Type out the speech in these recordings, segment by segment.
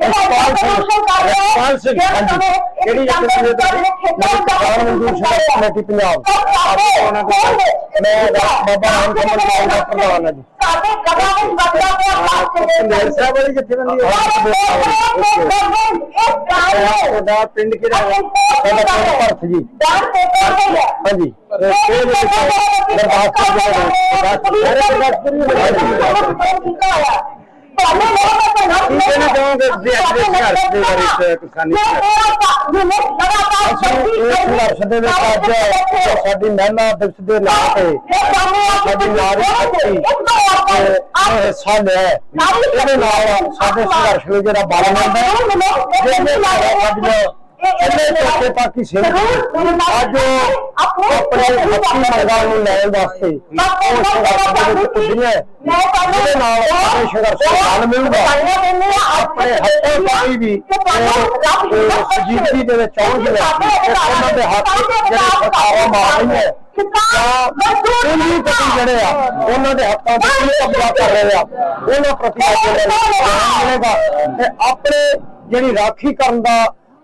ਇਸਪਾਲ ਸਿੰਘ ਹਾਂਜੀ। ਕਿਹੜੀ ਜਥੇਬੰਦੀ ਦੇ ਕਿਸਾਨ ਮਜ਼ਦੂਰ ਸੰਘਰਸ਼ ਕਮੇਟੀ ਪੰਜਾਬ। ਦੇ ਮੈਂ ਬਾਬਾ ਰਾਮ ਕਮਲ ਪਾਲ ਦਾ ਪ੍ਰਧਾਨ ਹਾਂ ਜੀ। ਸਾਡੇ ਕਦਮ ਵਿੱਚ ਬਦਲਾ ਪਿਆ ਪੰਦੇਰ ਸਾਹਿਬ ਵਾਲੀ ਜਥੇਬੰਦੀ ਤੁਹਾਡਾ ਪਿੰਡ ਕਿਹੜਾ ਹੈ? ਸਾਡਾ ਪਿੰਡ ਭਰਤ ਜੀ। ਹਾਂਜੀ। ਇਹ ਦੇ ਵਿੱਚ। ਦਰਬਾਰ ਸਾਹਿਬ ਦੇ ਆਪਣੇ ਸੰਘਰਸ਼ ਦੇ ਬਾਰੇ ਚ ਕਿਸਾਨੀ ਅਸੀਂ ਇਸ ਸੰਘਰਸ਼ ਦੇ ਵਿੱਚ ਅੱਜ ਜੋ ਸਾਡੀ ਮਹਿਲਾ ਦਿਵਸ ਦੇ ਨਾਂ ਤੇ ਸਾਡੀ ਨਾਰੀ ਸ਼ਕਤੀ ਨੇ ਇਹ ਹਿੱਸਾ ਲਿਆ ਹੈ। ਇਹਦੇ ਨਾਲ ਸਾਡੇ ਸੰਘਰਸ਼ ਵਿੱਚ ਜਿਹੜਾ ਬਲ ਮਿਲਦਾ ਹੈ ਜਿਹਦੇ ਨਾਲ ਸਾਡੀਆਂ ਇਹਨੇ ਚੌਥੇ ਪਾਕੀ ਸਿੰਘ ਅੱਜ ਉਹ ਆਪਣੇ ਹੱਥੀ ਮੰਗਾਂ ਨੂੰ ਲੈਣ ਵਾਸਤੇ ਉਹ ਸੰਘਰਸ਼ ਦੇ ਵਿੱਚ ਉੱਡੀਆਂ ਹੈ। ਜਿਹਦੇ ਨਾਲ ਸਾਡੇ ਸੰਘਰਸ਼ ਨੂੰ ਬਲ ਮਿਲੂਗਾ। ਆਪਣੇ ਹੱਥੋਂ ਪਾਈ ਵੀ ਉਹ ਸਜੀਵੀ ਦੇ ਵਿੱਚ ਆਉਣਗੇ ਤੇ ਉਹਨਾਂ ਦੇ ਹੱਥ ਜਿਹੜੇ ਸਤਾਵਾ ਮਾਰ ਰਹੀ ਹੈ ਜਾਂ ਕੋਈ ਪਤੀ ਜਿਹੜੇ ਆ ਉਹਨਾਂ ਦੇ ਹੱਥਾਂ ਤੇ ਕੀ ਕਬਜ਼ਾ ਕਰ ਰਹੇ ਆ। ਉਹਨਾਂ ਪ੍ਰਤੀ ਅੱਜ ਮਿਲੇਗਾ ਤੇ ਆਪਣੇ ਜਿਹੜੀ ਰਾਖੀ ਕਰਨ ਦਾ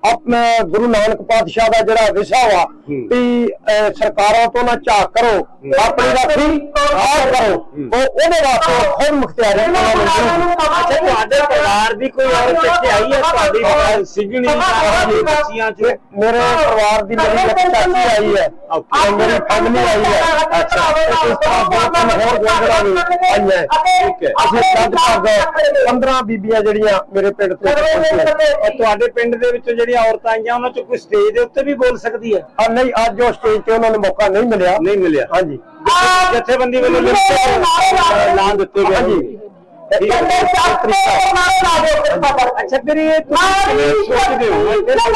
ਆਪਣੇ ਗੁਰੂ ਨਾਨਕ ਪਾਤਸ਼ਾਹ ਦਾ ਜਿਹੜਾ ਵਿਸ਼ਾ ਵਾ ਵੀ ਸਰਕਾਰਾਂ ਤੋਂ ਨਾ ਝਾਕ ਕਰੋ ਆਪਣੀ ਰਾਖੀ ਆਪ ਕਰੋ। ਉਹ ਉਹਦੇ ਵਾਸਤੇ ਖੁਦ ਮੁਖਤਿਆਰੀ ਨੂੰ ਅੱਛਾ ਤੁਹਾਡੇ ਪਰਿਵਾਰ ਦੀ ਕੋਈ ਔਰਤ ਇੱਥੇ ਆਈ ਹੈ? ਤੁਹਾਡੀ ਸਿਗਣੀ ਤੁਹਾਡੀ ਬੱਚੀਆਂ ਚ? ਮੇਰੇ ਪਰਿਵਾਰ ਦੀ ਮੇਰੀ ਇੱਕ ਚਾਚੀ ਆਈ ਹੈ। ਤੇ ਮੇਰੀ ਫੈਮਿਲੀ ਆਈ ਹੈ। ਅੱਛਾ। ਤੇ ਇਸ ਤਰ੍ਹਾਂ ਦੋ ਤਿੰਨ ਹੋਰ ਗੁਰਦੁਆਰਾ ਵੀ ਆਈਆਂ। ਹੈ। ਠੀਕ ਹੈ। ਅਸੀਂ ਲਗਭਗ 15 ਬੀਬੀਆਂ ਜਿਹੜੀਆਂ ਮੇਰੇ ਪਿੰਡ ਤੋਂ ਤੁਹਾਡੇ ਪਿੰਡ ਦੇ ਵਿੱਚੋਂ ਜਿਹੜੀਆਂ ਔਰਤਾਂ ਆਈਆਂ ਉਹਨਾਂ ਚ ਕੋਈ ਸਟੇਜ ਦੇ ਉੱਤੇ ਵੀ ਬੋਲ ਸਕਦੀ ਹੈ ਆ ਨਹੀਂ ਅੱਜ ਉਹ ਸਟੇਜ ਤੇ ਉਹਨਾਂ ਨੂੰ ਮੌਕਾ ਨਹੀਂ ਮਿਲਿਆ ਨਹੀਂ ਮਿਲਿਆ ਹਾਂਜੀ ਜਥੇਬੰਦੀ ਵੱਲੋਂ ਲਿਖਤ ਨਾਂ ਦਿੱਤੇ ਗਏ ਹਾਂਜੀ ਠੀਕ ਹੈ। ਅੱਛਾ ਫਿਰ ਇਹ ਤੁਸੀਂ ਕਿਵੇਂ ਸੋਚਦੇ ਹੋ ਇਹ ਤਾਂ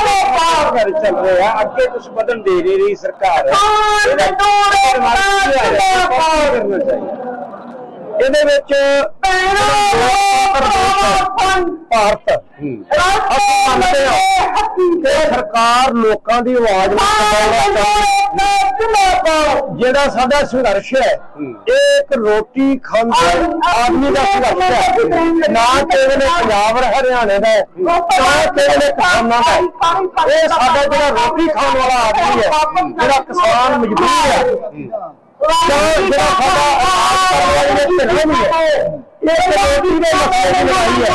ਘਰ ਚੱਲ ਰਿਹਾ ਅੱਗੇ ਕੁਝ ਬਦਲ ਦੇ ਰਹੀ ਸਰਕਾਰ ਕਰਨਾ ਇਹਦੇ ਵਿੱਚ ਭਾਰਤ ਅਸੀਂ ਮੰਨਦੇ ਹਾਂ ਕਿ ਸਰਕਾਰ ਲੋਕਾਂ ਦੀ ਆਵਾਜ਼ ਨੂੰ ਦਬਾਉਣਾ ਚਾਹੁੰਦੀ ਜਿਹੜਾ ਸਾਡਾ ਸੰਘਰਸ਼ ਹੈ ਇਹ ਇੱਕ ਰੋਟੀ ਖਾਂਦੇ ਆਦਮੀ ਦਾ ਸੰਘਰਸ਼ ਹੈ ਨਾ ਕੇਵਲ ਪੰਜਾਬ ਔਰ ਹਰਿਆਣੇ ਦਾ ਨਾ ਕੇਵਲ ਕਿਸਾਨਾਂ ਦਾ। ਇਹ ਸਾਡਾ ਜਿਹੜਾ ਰੋਟੀ ਖਾਣ ਵਾਲਾ ਆਦਮੀ ਹੈ ਜਿਹੜਾ ਕਿਸਾਨ ਮਜ਼ਦੂਰ ਹੈ ਜਿਹੜਾ ਸਾਡਾ ਆਵਾਜ਼ ਕਰਨ ਵਾਲੇ ਧਿਰਾਂ ਵੀ ਹੈ ਇਹ ਰੋਟੀ ਦੇ ਮਸਲੇ ਦੀ ਲੜਾਈ ਹੈ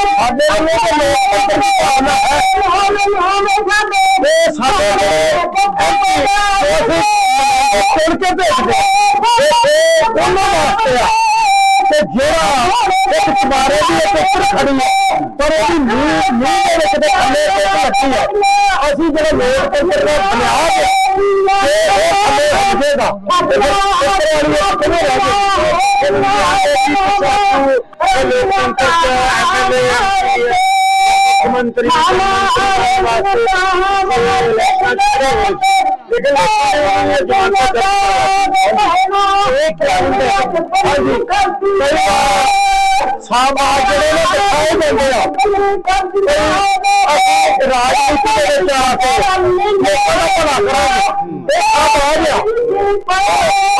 ਸਾਡਾ ਵਾਲਾ ਦਾ ਹੈ ਸਾਡੇ ਵੱਲੋਂ ਤਾਂ ਲੋਕਤੰਤਰ ਦੀ ਭਾਵਨਾ ਹੈ ਇਹ ਸਾਡੇ ਜਿਹੜੇ ਚੁਣ ਕੇ ਭੇਜਦੇ। ਇਹ ਉਹਨਾਂ ਵਾਸਤੇ ਆ ਤੇ ਜਿਹੜਾ ਇੱਕ ਚਮਾਰੇ ਦੀ ਇੱਕ ਉੱਪਰ ਖੜੀ ਹੈ ਪਰ ਉਹਦੀ ਨੀਂਹ ਨੀਂਹ ਦੇ ਵਿੱਚ ਦੇ ਥੱਲੇ ਇੱਕ ਲੱਗੀ ਹੈ ਅਸੀਂ ਜਿਹੜਾ ਲੋਕਤੰਤਰ ਦਾ ਬੁਨਿਆਦ ਹੈ ਇਹ ਥੱਲੇ ਹੋ ਜਾਏਗਾ ਤੇ ਉੱਪਰ ਵਾਲੀ ਕਿਵੇਂ ਰਹਿ ਜਾਏਗੀ ਇਹ ਲੋਕਤੰਤਰ ਚ ਐਮਐਲਏ ਮੰਤਰੀ ਵਾਸਤੇ ਲੇਕਿਨ ਸਮਾਜ ਜਿਹੜੇ ਨੇ ਦਿਖਾਏ ਜਾਂਦੇ ਆ ਅਸੀਂ ਰਾਜਨੀਤੀ ਦੇ ਵਿੱਚ ਆ ਕੇ ਲੋਕਾਂ ਦਾ ਭਲਾ ਕਰਾਂਗੇ ਇਹ ਆ ਬਾਜ ਆ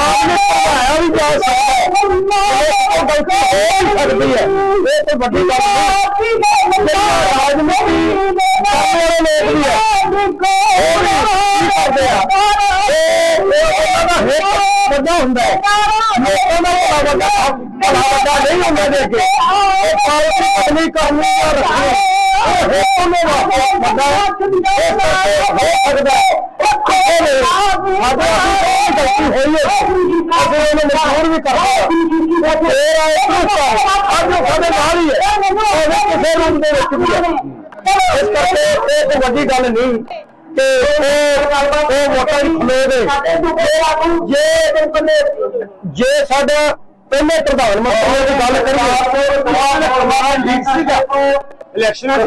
ਆਪਨੇ ਪੜਾਇਆ ਵੀ ਜਾ ਸਕਦਾ ਹੈ ਇਹ ਗਲਤੀ ਹੋ ਹੀ ਸਕਦੀ ਹੈ ਇਹ ਤੇ ਵੱਡੀ ਗੱਲ ਨਹੀਂ ਰਾਜਨੀਤੀ ਕਰਨੇ ਵਾਲੇ ਲੋਕ ਵੀ ਆ ਉਹ ਵੀ ਕੀ ਕਰਦੇ ਆ ਇਹ ਇਹ ਉਹਨਾਂ ਦਾ ਹਿੱਤ ਵੱਡਾ ਹੁੰਦਾ ਹੈ ਲੋਕਾਂ ਦਾ ਭਲਾ ਵੱਡਾ ਭਲਾ ਵੱਡਾ ਨਹੀਂ ਹੁੰਦਾ ਦੇ ਅੱਗੇ ਇਹ ਪਾਲਸੀ ਬਦਲੀ ਕਰਨੀ ਜਾਂ ਰੱਖਣੀ ਇਹ ਹਿੱਤ ਉਹਨੇ ਵੱਡਾ ਇਸ ਹੋ ਸਕਦਾ ਹੈ ਕਿਸੇ ਨੇ ਅਸੀਂ ਗਲਤੀ ਹੋਈ ਹੈ ਅਸੀਂ ਉਹਨੂੰ ਮਜ਼ਦੂਰ ਵੀ ਕਰਦੇ ਹਾਂ ਆਏ ਕਿਉਂ ਅੱਜ ਸਾਡੇ ਨਾਲ ਹੀ ਹੈ ਉਹ ਕਿਸੇ ਰੂਪ ਦੇ ਵਿੱਚ ਵੀ ਹੈ ਇਸ ਕਰਕੇ ਇਹ ਕੋਈ ਵੱਡੀ ਗੱਲ ਨਹੀਂ ਕਿ ਉਹ ਉਹ ਵੋਟਾਂ ਦੀ ਖਲੋ ਦੇ ਜੇ ਜੇ ਸਾਡਾ ਪਹਿਲੇ ਪ੍ਰਧਾਨ ਮੰਤਰੀ ਦੀ ਗੱਲ ਕਰੀਏ। ਪ੍ਰਧਾਨ ਲੀਗ ਸੀਗਾ ਇਲੈਕਸ਼ਨਾਂ 'ਚ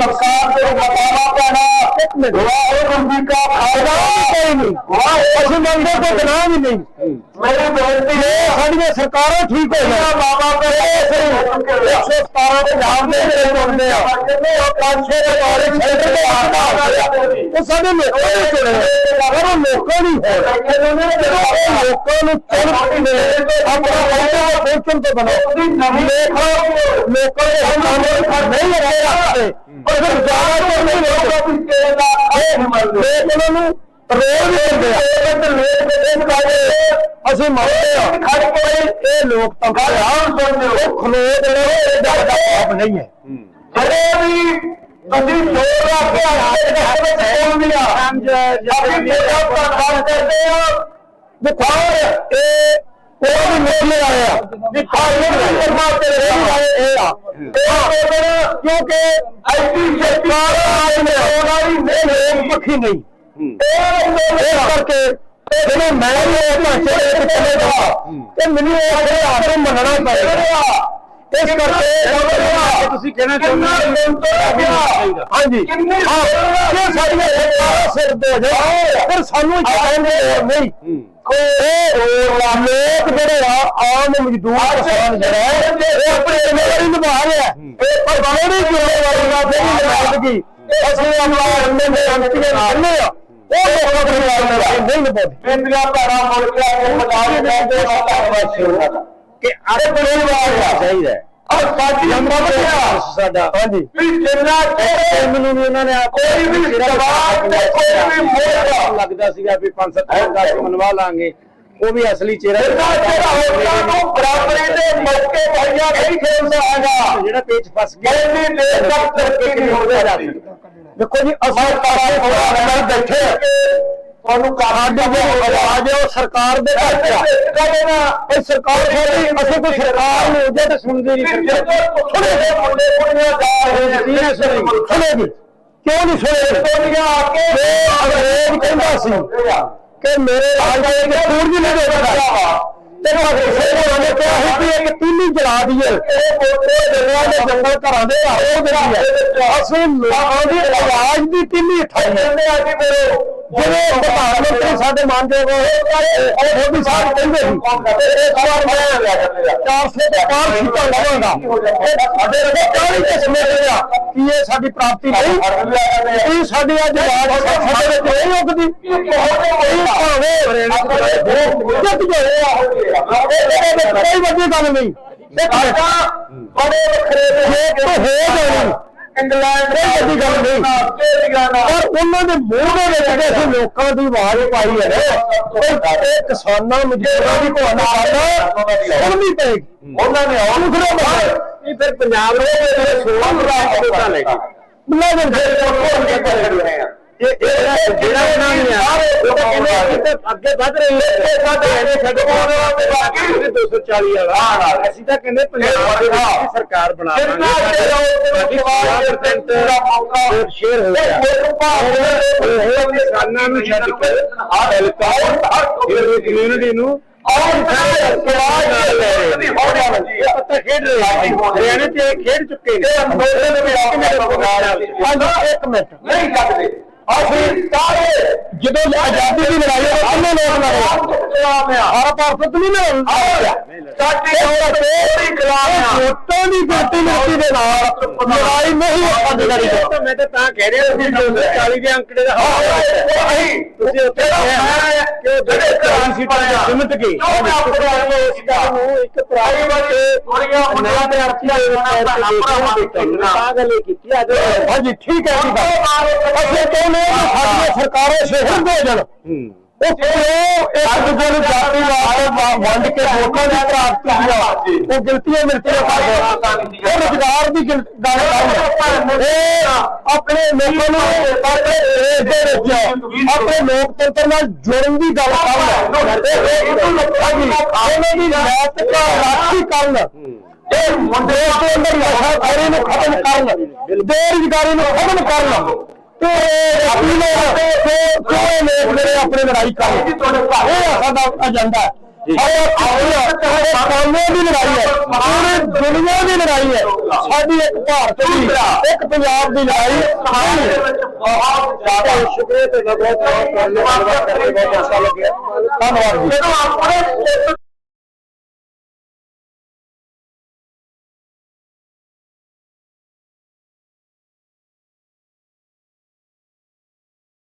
ਸਰਕਾਰ ਦੇ ਬਤਾਵਾ ਪੈਣਾ ਇੱਕ ਮਿੰਟ ਵਾਹਿਗੁਰੂ ਕਾ ਫਾਇਦਾ ਕੋਈ ਨਹੀਂ ਅਸੀਂ ਮੰਗਦੇ ਕੋਈ ਗੁਨਾਹ ਵੀ ਨਹੀਂ ਮੇਰੀ ਬੇਨਤੀ ਹੈ ਸਾਡੀਆਂ ਸਰਕਾਰਾਂ ਠੀਕ ਹੋ ਜਾਣ ਬਾਬਾ ਕਰੇ ਅਸੀਂ 117 ਪੰਜਾਬ ਦੇ ਜਿਹੜੇ ਚੁਣਦੇ ਆ ਉਹ 500 ਦੇ ਬਾਰੇ ਸੈਂਟਰ ਦੇ ਆਉਂਦਾ ਉਹ ਸਾਡੇ ਲੋਕਾਂ ਨੇ ਚੁਣੇ ਪਰ ਉਹ ਲੋਕਾਂ ਦੀ ਹੈ ਜਦੋਂ ਉਹ ਲੋਕਾਂ ਨੂੰ ਚੁਣ ਕੇ ਆਪਣਾ ਵੋਟਾਂ ਪਹੁੰਚਣ ਤੋਂ ਬਣੋ ਦੇਖੋ ਲੋਕਾਂ ਦੇ ਸਾਹਮਣੇ ਨਹੀਂ ਰਹੇ ਰੱਖਦੇ ਪਰ ਫਿਰ ਜ਼ਿਆਦਾ ਚਿਰ ਨਹੀਂ ਲੋਕਾਂ ਦੀ ਕਿਸੇ ਦਾ ਇਹ ਲੋਕ ਉਹਨਾਂ ਨੂੰ ਰੋਲ ਵੀ ਦਿੰਦੇ ਆ। ਅਸੀਂ ਮੰਨਦੇ ਆ। ਖੜ ਕੇ ਇਹ ਲੋਕ ਤਾਂ ਆਮ ਸੁਣਦੇ ਉਹ ਖਲੋ ਜਿਹੜੇ ਇਹ ਦਾ ਜਵਾਬ ਨਹੀਂ ਹੈ। ਜਿਹੜੇ ਵੀ ਅਸੀਂ ਲੋਕ ਰੱਖ ਕੇ ਆਏ ਦੇ ਵਿੱਚ ਬੋਲਦੇ ਆ। ਅਸੀਂ ਪੰਜਾਬ ਦਾ ਕੰਮ ਕਰਦੇ ਆ ਦਿਖਾਓ ਇਹ ਉਹ ਵੀ ਮੇਲੇ ਆਇਆ ਦਿਖਾਓ ਇਹ ਪਰਮਾਤਮਾ ਤੇ ਰਹਿ ਇਹ ਆ ਕਿਉਂਕਿ ਐਸੀ ਸਰਕਾਰ ਆਈ ਨੇ ਉਹਨਾਂ ਦੀ ਨਹੀਂ। ਪੱਖੀ ਨਹੀਂ। ਇਹ ਕਰਕੇ ਜਿਹੜੇ ਮੈਂ ਇਹ ਢਾਂਚੇ ਦੇ ਚਲੇ ਜਾ ਤੇ ਮੈਨੂੰ ਇਹ ਨੂੰ ਮੰਨਣਾ ਪਏਗਾ। ਇਸ ਕਰਕੇ ਤੁਸੀਂ ਕਹਿਣਾ ਚਾਹੁੰਦੇ ਹੋ ਹਾਂਜੀ। ਹਾਂ। ਇਹ ਸਾਡੀਆਂ ਸਿਰ ਹੋ। ਜਾਏ ਫਿਰ ਸਾਨੂੰ ਦੀ ਲੋੜ ਨਹੀਂ। ਇਹ ਲੋਕ ਜਿਹੜੇ ਆ ਆਮ ਮਜ਼ਦੂਰ ਕਿਸਾਨ ਜਿਹੜਾ ਹੈ, ਇਹ ਆਪਣੀ ਜ਼ਿੰਮੇਵਾਰੀ ਨਿਭਾ ਰਿਹਾ ਹੈ। ਇਹ ਪਰ ਬੜੀ ਜ਼ਿੰਮੇਵਾਰੀ ਨਾਲ ਜਿਹੜੀ ਨਿਭਾਉਣਗੀ ਅਸੀਂ ਆਪਣਾ ਐਮਐਲਏ ਐਮਪੀਆਂ ਕਰਨੇ ਆ ਉਹ ਲੋਕਾਂ ਦੀ ਜ਼ਿੰਮੇਵਾਰੀ ਨਹੀਂ ਨਿਭਾਉਂਦੇ। ਇੰਦਰਾ ਭਾਰਾ ਮੁੜ ਕੇ ਆ ਕੇ ਮਦਾਰ ਕਹਿੰਦੇ ਆ ਧੰਨਵਾਦ ਸ਼ੁਰੂ ਕਿ ਅਰੇ ਪਰਿਵਾਰ ਚਾਹੀਦਾ ਹੈ। ਔਰ ਸਾਡੀ ਅੰਮ੍ਰਿਤ ਸਾਡਾ। ਹਾਂਜੀ। ਵੀ ਜਿੰਨਾ ਚਿਰ ਮੈਨੂੰ ਵੀ ਉਹਨਾਂ ਨੇ ਕੋਈ ਵੀ ਸਵਾਲ ਤੇ ਕੋਈ ਵੀ ਮੋੜ ਲੱਗਦਾ ਸੀਗਾ ਵੀ 5-7 ਦਾ ਮਨਵਾ ਲਾਂਗੇ। ਉਹ ਵੀ ਅਸਲੀ ਚਿਹਰਾ ਚਿਰ ਹੋਰਾਂ ਨੂੰ ਬਰਾਬਰੀ ਦੇ ਮੌਕੇ ਭਾਈਆ ਨਹੀਂ ਖੇਡਦਾ ਹੈਗਾ ਜਿਹੜਾ ਪੇਚ ਫਸ ਗਿਆ। ਇੰਨੀ ਦੇਰ ਤੱਕ ਤਰੱਕੀ ਨਹੀਂ ਹੋ ਸਕਦੀ ਦੇਖੋ ਜੀ ਅਸੀਂ ਕਾਰਾਂ ਥੋੜਾ ਅੰਦਰ ਬੈਠੇ। ਤੁਹਾਨੂੰ ਆਵਾਜ਼ ਹੈ ਉਹ ਸਰਕਾਰ ਦੇ ਘਰ ਆ। ਇਹ ਸਰਕਾਰ ਸਾਡੀ ਅਸੀਂ ਕੋਈ ਸਰਕਾਰ ਨੂੰ। ਉਹਦੇ ਤੇ ਸੁਣਦੇ। ਨਹੀਂ ਸੁਣੇ ਦੇ ਮੁੰਡੇ ਕੁੜੀਆਂ ਜਾ ਰਹੇ ਨੇ। ਕਿਹਨੇ ਸੁਣੀ ਸੁਣੇਗੀ ਕਿਉਂ ਨਹੀਂ ਸੁਣੇ ਦੁਨੀਆ ਆ ਕੇ ਅੰਗਰੇਜ਼ ਕਹਿੰਦਾ ਸੀ ਕਿ ਮੇਰੇ ਰਾਜ ਦਾ ਇੱਕ ਸੂਰਜ ਨਹੀਂ ਦੇਖਦਾ ਤੇ ਕਿਸੇ ਨੇ ਉਹਨੇ ਕਿਹਾ ਸੀ ਕਿ ਇੱਕ ਤੀਲੀ ਜਲਾ ਦਈਏ। ਇਹ ਦਰਿਆ ਦੇ ਜੰਗਲ ਘਰਾਂ ਦੇ ਆਓ ਜਿਹੜੀ ਹੈ ਅਸੀਂ ਲੋਕਾਂ ਦੀ ਆਵਾਜ਼ ਦੀ ਤੀਲੀ ਠਾਈ ਜਾਂਦੇ ਆ ਕਿ ਮੇਰੇ ਜਿਵੇਂ ਪ੍ਰਧਾਨ ਮੰਤਰੀ ਸਾਡੇ ਮੰਨਦੇ ਹੋਏ ਉਹ ਮੋਦੀ ਸਾਹਿਬ ਕਹਿੰਦੇ ਸੀ। ਇਸ ਵਾਰ ਮੈਂ 400 ਦੇ ਪਾਰ ਸੀਟਾਂ ਲਵਾਂਗਾ। ਇਹ ਸਾਡੇ ਰਗੇ ਕਾਹਲੀ ਕਿਸਮੇ ਦੇ ਆ ਕਿ ਇਹ ਸਾਡੀ ਪ੍ਰਾਪਤੀ ਨਹੀਂ? ਇਹ ਸਾਡੀ ਅੱਜ ਰਾਜ ਸਾਡੇ ਵਿੱਚ ਨਹੀਂ ਉਗਦੀ। ਇਹ ਭਾਵੇਂ ਜਿੱਤ ਗਏ ਆ। ਇਹਦੇ ਵਿੱਚ ਕੋਈ ਵੱਡੀ ਗੱਲ ਨਹੀਂ। ਇੱਕ ਮਿੰਟ ਬੜੇ ਵੱਖਰੇ ਹੋ ਜਾਣੀ। ਇੰਗਲੈਂਡ ਕੋਈ ਵੱਡੀ ਗੱਲ ਨਹੀਂ। ਪਰ ਉਹਨਾਂ ਦੇ ਮੂੰਹ ਦੇ ਵਿੱਚ ਜਿਹੜੇ ਅਸੀਂ ਲੋਕਾਂ ਦੀ ਆਵਾਜ਼ ਪਾਈ ਹੈ ਨਾ। ਇਹ ਕਿਸਾਨਾਂ ਮਜ਼ਦੂਰਾਂ ਦੀ ਭਾਵਨਾ ਕਰਨਾ ਸੁਣਨੀ ਪਏਗੀ। ਉਹਨਾਂ ਨੇ ਦੂਸਰੇ ਬੰਦੇ। ਇਹ ਫਿਰ ਪੰਜਾਬ ਦੇ ਜਿਹੜੇ 16 ਮੁਲਾਜ਼ਮ ਵੋਟਾਂ ਲੈ ਗਏ ਮੁਲਾਜ਼ਮ ਫਿਰ ਕੋਲ ਕੇ ਕਰ ਰਹੇ ਆ ਇਹ ਇਹ ਜਿਹੜਾ ਇਹਨਾਂ ਨੇ ਆ ਉਹ ਤਾਂ ਕਹਿੰਦੇ ਅੱਗੇ ਵਧ ਰਹੀ ਹੈ ਇਹ ਸਾਡੇ ਛੱਡ ਤੇ ਬਾਕੀ 240 ਵਾਲਾ। ਅਸੀਂ ਤਾਂ ਕਹਿੰਦੇ ਪੰਜਾਬ ਦੇ ਸਰਕਾਰ ਬਣਾ ਜਿੰਨਾ ਚਿਰ ਉਹ ਪੂਰਾ ਸ਼ੇਅਰ ਹੋ ਗਿਆ। ਉਹ ਕਿਸਾਨਾਂ ਨੂੰ ਛੱਡ ਕੇ ਆ ਹਲਕਾ ਇਹ ਕਮਿਊਨਿਟੀ ਨੂੰ ਔਰ ਸਵਾਲ ਇਹ ਲੈ ਰਹੇ ਪੱਤਾ ਖੇਡ ਰਹੇ ਹਰਿਆਣੇ ਤੇ ਖੇਡ ਚੁੱਕੇ ਨੇ। ਇਹ ਅੰਦੋਲਨ ਦੇ ਵਿੱਚ ਮੇਰੇ ਹਾਂਜੀ ਇੱਕ ਮਿੰਟ। ਨਹੀਂ ਸਕਦੇ ਅਸੀਂ ਸਾਰੇ ਜਦੋਂ ਆਜ਼ਾਦੀ ਦੀ ਲੜਾਈ ਹੋਈ ਕਿੰਨੇ ਲੋਕ ਲੜੇ ਹਰ ਭਾਰਤ ਨਹੀਂ ਲੜਿਆ ਸਾਡੇ ਕੋਈ ਖਿਲਾਫ ਆ ਵੋਟਾਂ ਦੀ ਗਿਣਤੀ ਮਿਲਤੀ ਦੇ ਨਾਲ ਲੜਾਈ ਨਹੀਂ ਸਾਡੀ ਲੜੀ ਤਾਂ ਮੈਂ ਤਾਂ ਤਾਂ ਕਹਿ ਰਿਹਾ ਸੀ 240 ਦੇ ਅੰਕੜੇ ਦਾ ਅਸੀਂ ਤੁਸੀਂ ਉੱਥੇ ਕਿ ਉਹ ਜਿਹੜੇ 40 ਸੀਟਾਂ ਸਿਮਟ ਗਏ ਉਹ ਆਪਣੇ ਇਸ ਗੱਲ ਨੂੰ ਇੱਕ ਪ੍ਰਾਈ ਵਾਲੇ ਥੋੜੀਆਂ ਮੁੰਡਿਆਂ ਦੇ ਅਰਥੀਆਂ ਦੇ ਵਿੱਚ ਤਾਂ ਗੱਲ ਇਹ ਕੀਤੀ ਅੱਜ ਹਾਂਜੀ ਠੀਕ ਹੈ ਜੀ ਅਸੀਂ ਕਹਿੰਦੇ ਸਾਡੀਆਂ ਸਰਕਾਰਾਂ ਸ਼ਹਿਰ ਦੇ ਜਾਣ। ਉਹ ਕਿਉਂ? ਇੱਕ ਦੂਜੇ ਨੂੰ ਜਾਤੀ ਵਾਸਤੇ ਵੰਡ ਕੇ ਵੋਟਾਂ ਦੀ ਪ੍ਰਾਪਤੀ ਦੀਆਂ ਉਹ ਗਿਣਤੀਆਂ ਮਿਲਤੀਆਂ ਕਰਦੇ ਉਹ ਰੁਜ਼ਗਾਰ ਦੀ ਗਿਣ- ਗੱਲ ਕਰਨ ਇਹ ਆਪਣੇ ਲੋਕਾਂ ਨੂੰ ਆਪਣੇ ਦੇਸ਼ ਦੇ ਵਿੱਚ ਆਪਣੇ ਲੋਕਤੰਤਰ ਨਾਲ ਜੁੜਨ ਦੀ ਗੱਲ ਇਹ ਲੋਕਾਂ ਦੀ ਉਹਨਾਂ ਦੀ ਨੈਤਿਕ ਰਾਖੀ ਕਰਨ। ਇਹ ਮੁੰਡੇ ਦੇ ਅੰਦਰ ਨਸ਼ਾ ਖੋਰੀ ਨੂੰ ਖਤਮ ਕਰਨ। ਬੇਰੁਜ਼ਗਾਰੀ ਨੂੰ ਖਤਮ ਕਰਨ। ਤੇ ਆਪਣੀ ਲੋਕ ਕੋਈ ਲੋਕ ਜਿਹੜੇ ਆਪਣੇ ਲੜਾਈ ਕਰਨ ਇਹ ਆ ਸਾਡਾ ਏਜੰਡਾ ਸਾਰੇ ਕੌਮੇ ਦੀ ਲੜਾਈ ਹੈ ਪੂਰੀ ਦੁਨੀਆ ਦੀ ਲੜਾਈ ਹੈ ਸਾਡੀ ਇੱਕ ਭਾਰਤ ਦੀ ਇੱਕ ਪੰਜਾਬ ਦੀ ਲੜਾਈ ਬਹੁਤ ਜ਼ਿਆਦਾ ਸ਼ੁਕਰੀਆ ਤੇ ਬਹੁਤ ਬਹੁਤ ਧੰਨਵਾਦ ਧੰਨਵਾਦ ਜੀ।